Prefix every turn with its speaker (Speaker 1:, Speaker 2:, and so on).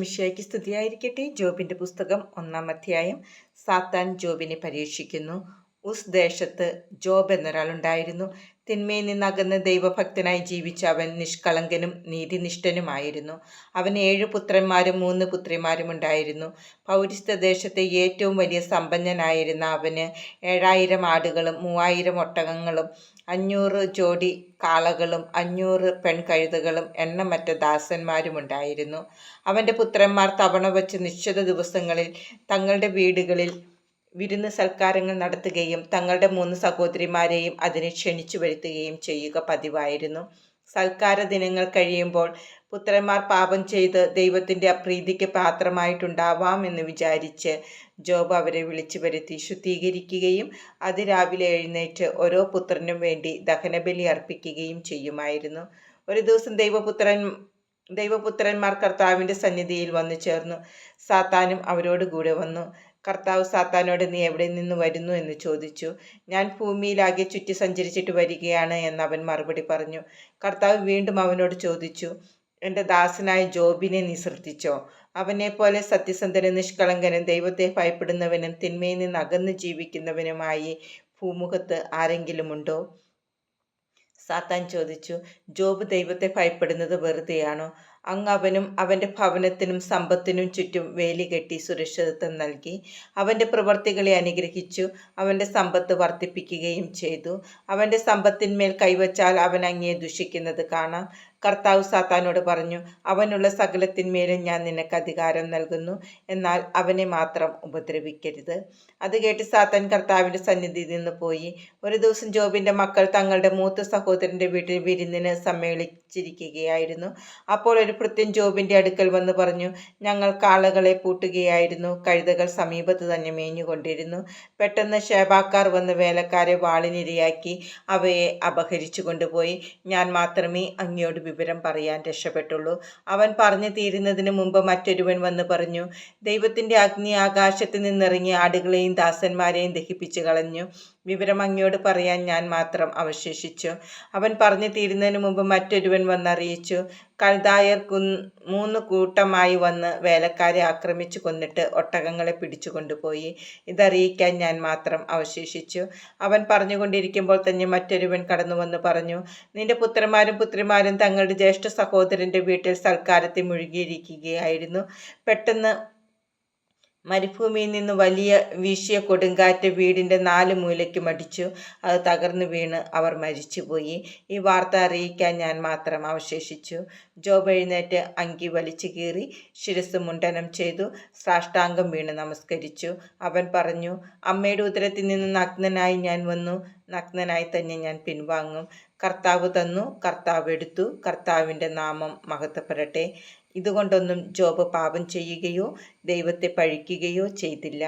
Speaker 1: മിഷ്യായ്ക്ക് സ്തുതിയായിരിക്കട്ടെ. ജോബിന്റെ പുസ്തകം ഒന്നാം അധ്യായം സാത്താൻ ജോബിനെ പരീക്ഷിക്കുന്നു. ഉസ് ദേശത്ത് ജോബ് എന്നൊരാളുണ്ടായിരുന്നു. തിന്മയിൽ നിന്നകന്ന് ദൈവഭക്തനായി ജീവിച്ച അവൻ നിഷ്കളങ്കനും നീതിനിഷ്ഠനുമായിരുന്നു. അവന് ഏഴ് പുത്രന്മാരും മൂന്ന് പുത്രിമാരും ഉണ്ടായിരുന്നു. പൗരസ്ത്യ ദേശത്തെ ഏറ്റവും വലിയ സമ്പന്നനായിരുന്ന അവന് ഏഴായിരം ആടുകളും മൂവായിരം ഒട്ടകങ്ങളും അഞ്ഞൂറ് ജോഡി കാളകളും അഞ്ഞൂറ് പെൺകഴുതകളും എണ്ണമറ്റ ദാസന്മാരുമുണ്ടായിരുന്നു അവന്റെ പുത്രന്മാർ തവണ വച്ച് നിശ്ചിത ദിവസങ്ങളിൽ തങ്ങളുടെ വീടുകളിൽ വിരുന്ന് സൽക്കാരങ്ങൾ നടത്തുകയും തങ്ങളുടെ മൂന്ന് സഹോദരിമാരെയും അതിനെ ക്ഷണിച്ചു വരുത്തുകയും ചെയ്യുക പതിവായിരുന്നു. സൽക്കാര ദിനങ്ങൾ കഴിയുമ്പോൾ പുത്രന്മാർ പാപം ചെയ്ത് ദൈവത്തിന്റെ അപ്രീതിക്ക് പാത്രമായിട്ടുണ്ടാവാം എന്ന് വിചാരിച്ച് ജോബ് അവരെ വിളിച്ചു വരുത്തി ശുദ്ധീകരിക്കുകയും അതിരാവിലെ എഴുന്നേറ്റ് ഓരോ പുത്രനും വേണ്ടി ദഹനബലി അർപ്പിക്കുകയും ചെയ്യുമായിരുന്നു. ഒരു ദിവസം ദൈവപുത്രൻ ദൈവപുത്രന്മാർ കർത്താവിന്റെ സന്നിധിയിൽ വന്നു ചേർന്നു. സാത്താനും അവരോട് കൂടെ വന്നു. കർത്താവ് സാത്താനോട് നീ എവിടെ നിന്ന് വരുന്നു? എന്ന് ചോദിച്ചു. ഞാൻ ഭൂമിയിലാകെ ചുറ്റി സഞ്ചരിച്ചിട്ട് വരികയാണ് എന്ന് അവൻ മറുപടി പറഞ്ഞു. കർത്താവ് വീണ്ടും അവനോട് ചോദിച്ചു. എന്റെ ദാസനായ ജോബിനെ നീ ശ്രദ്ധിച്ചോ അവനെപ്പോലെ സത്യസന്ധനും നിഷ്കളങ്കനും ദൈവത്തെ ഭയപ്പെടുന്നവനും തിന്മയിൽ നിന്ന് അകന്നു ജീവിക്കുന്നവനുമായി ഭൂമുഖത്ത് ആരെങ്കിലുമുണ്ടോ സാത്താൻ ചോദിച്ചു. ജോബ് ദൈവത്തെ ഭയപ്പെടുന്നത് വെറുതെയാണോ? അങ്ങ് അവനും അവന്റെ ഭവനത്തിനും സമ്പത്തിനും ചുറ്റും വേലി കെട്ടി സുരക്ഷിതത്വം നൽകി. അവന്റെ പ്രവർത്തികളെ അനുഗ്രഹിച്ചു. അവന്റെ സമ്പത്ത് വർദ്ധിപ്പിക്കുകയും ചെയ്തു. അവന്റെ സമ്പത്തിന്മേൽ കൈവച്ചാൽ അവൻ അങ്ങയെ ദുഷിക്കുന്നത് കാണാം. കർത്താവ് സാത്താനോട് പറഞ്ഞു അവനുള്ള സകലത്തിന്മേലും ഞാൻ നിനക്ക് അധികാരം നൽകുന്നു. എന്നാൽ അവനെ മാത്രം ഉപദ്രവിക്കരുത്. അത് കേട്ട് സാത്താൻ കർത്താവിന്റെ സന്നിധിയിൽ നിന്ന് പോയി. ഒരു ദിവസം ജോബിന്റെ മക്കൾ തങ്ങളുടെ മൂത്ത സഹോദരന്റെ വീട്ടിൽ വിരുന്നിന് സമ്മേളിച്ചിരിക്കുകയായിരുന്നു. അപ്പോൾ ഒരു ജോബിന്റെ അടുക്കൽ വന്ന് പറഞ്ഞു ഞങ്ങൾ കാളകളെ പൂട്ടുകയായിരുന്നു. കഴുതകൾ സമീപത്ത് തന്നെ മേഞ്ഞുകൊണ്ടിരുന്നു. പെട്ടെന്ന് ഷേബാക്കാർ വന്ന് വേലക്കാരെ വാളിനിരയാക്കി അവയെ അപഹരിച്ചു കൊണ്ടുപോയി. ഞാൻ മാത്രമേ അങ്ങയോട് വിവരം പറയാൻ രക്ഷപ്പെട്ടുള്ളൂ. അവൻ പറഞ്ഞു തീരുന്നതിന് മുമ്പ് മറ്റൊരുവൻ വന്ന് പറഞ്ഞു ദൈവത്തിന്റെ അഗ്നി ആകാശത്ത് നിന്നിറങ്ങി ആടുകളെയും ദാസന്മാരെയും ദഹിപ്പിച്ചു കളഞ്ഞു. വിവരം അങ്ങയോട് പറയാൻ ഞാൻ മാത്രം അവശേഷിച്ചു. അവൻ പറഞ്ഞു തീരുന്നതിന് മുമ്പ് മറ്റൊരുവൻ വന്നറിയിച്ചു. കൽദായർ കു മൂന്ന് കൂട്ടമായി വന്ന് വേലക്കാരെ ആക്രമിച്ചു കൊന്നിട്ട് ഒട്ടകങ്ങളെ പിടിച്ചു കൊണ്ടുപോയി. ഇതറിയിക്കാൻ ഞാൻ മാത്രം അവശേഷിച്ചു. അവൻ പറഞ്ഞുകൊണ്ടിരിക്കുമ്പോൾ തന്നെ മറ്റൊരുവൻ കടന്നു വന്ന് പറഞ്ഞു നിന്റെ പുത്രന്മാരും പുത്രിമാരും തങ്ങളുടെ ജ്യേഷ്ഠ സഹോദരന്റെ വീട്ടിൽ സൽക്കാരത്തിൽ മുഴുകിയിരിക്കുകയായിരുന്നു. പെട്ടെന്ന് മരുഭൂമിയിൽ നിന്ന് വലിയ വീശിയ കൊടുങ്കാറ്റ് വീടിന്റെ നാല് മൂലയ്ക്കും അടിച്ചു അത് തകർന്നു വീണ് അവർ മരിച്ചുപോയി. ഈ വാർത്ത അറിയിക്കാൻ ഞാൻ മാത്രം അവശേഷിച്ചു. ജോബ് എഴുന്നേറ്റ് അങ്കി വലിച്ചു കീറി ശിരസ് മുണ്ടനം ചെയ്തു. സാഷ്ടാംഗം വീണ് നമസ്കരിച്ചു. അവൻ പറഞ്ഞു അമ്മയുടെ ഉദരത്തിൽ നിന്ന് നഗ്നനായി ഞാൻ വന്നു. നഗ്നനായി തന്നെ ഞാൻ പിൻവാങ്ങും. കർത്താവ് തന്നു. കർത്താവ് എടുത്തു. കർത്താവിന്റെ നാമം മഹത്വപ്പെടട്ടെ. ഇതുകൊണ്ടൊന്നും ജോബ് പാപം ചെയ്യുകയോ ദൈവത്തെ പഴിക്കുകയോ ചെയ്തില്ല.